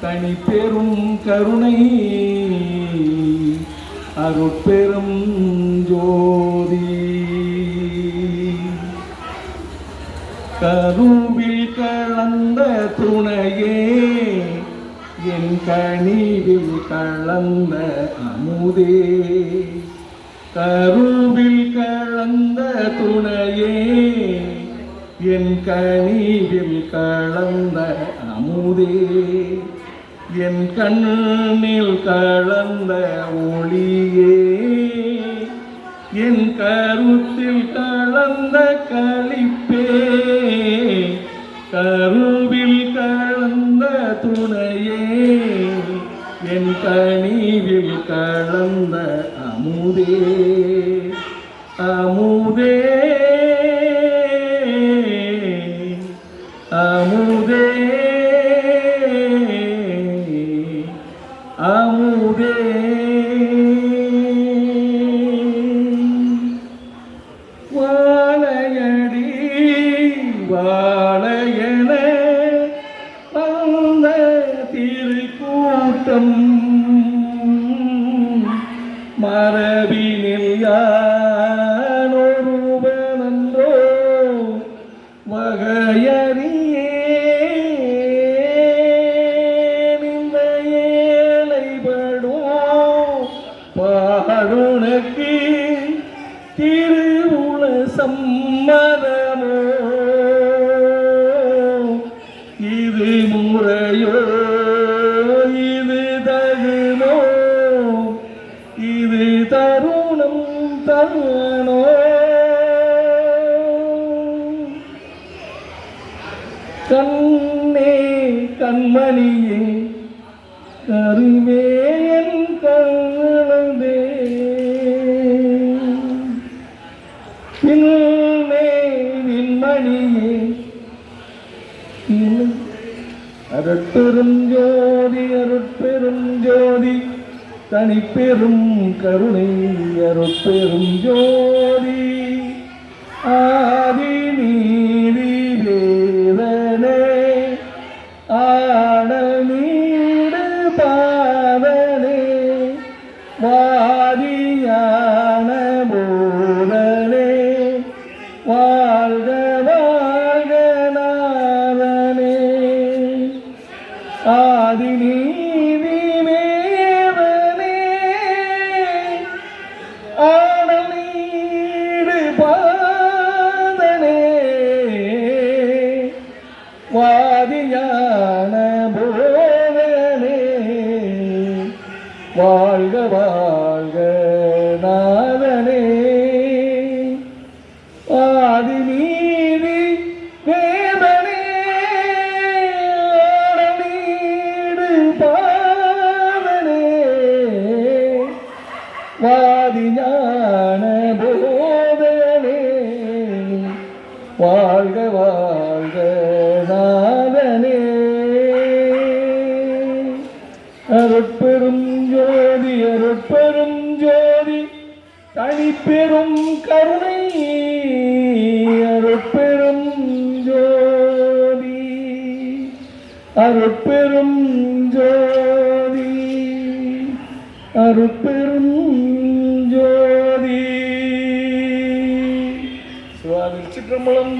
தனி பெரும் கருணை. அருட்பெரும் ஜோதி. கருவில் கலந்த துணையே என் கனிவில் கலந்த அமுதே. கருவில் கலந்த துணையே என் கனிவில் கலந்த அமுதே. என் கண்ணில் கலந்த ஒளியே என் கருத்தில் கலந்த கழிப்பே கருவில் கலந்த துணையே என் கனிவில் கலந்த அமுதே அமுதே തിരുക്കൂട്ടം മറവിനിൽ യാണൊരുവനോ വകയറിയേ നിന്നയേലൈപടോ പാടുണക്ക് തിരുവുള സമ്മതം கண்ணே கண்மணியே கருவே என் கண்ணே பின்னே விண்மணியே அருட்பெரும் ஜோதி அருட்பெரும் ஜோதி தனிப்பெரும் கருணை அருட்பெரும் ஜோதி. பாடலீடு நீடு பாதனே வாதியான போதனே வாழ்க வாழ்க நாதனே ஆதி நீதி மேவனே ஆடல் நீடு வாழ்க வாழ்க அருட்பெரும் ஜோதி அருட்பெரும் ஜோதி தனிப்பெரும் கருணை அருட்பெரும் ஜோதி அருட்பெரும் ஜோதி அருட்பெரும் ஜோதி சுவாமி சிற்றம்பலம்